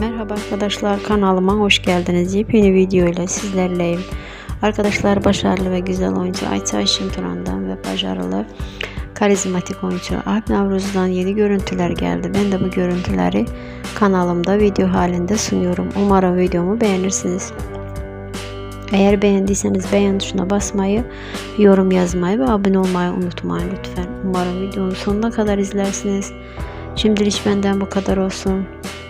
Merhaba arkadaşlar kanalıma hoş geldiniz. Yepyeni video ile sizlerleyim. Arkadaşlar başarılı ve güzel oyuncu Ayça Ayşin Turan'dan ve başarılı karizmatik oyuncu Alp Navruz'dan yeni görüntüler geldi. Ben de bu görüntüleri kanalımda video halinde sunuyorum. Umarım videomu beğenirsiniz. Eğer beğendiyseniz beğen tuşuna basmayı, yorum yazmayı ve abone olmayı unutmayın lütfen. Umarım videonun sonuna kadar izlersiniz. Şimdilik benden bu kadar olsun.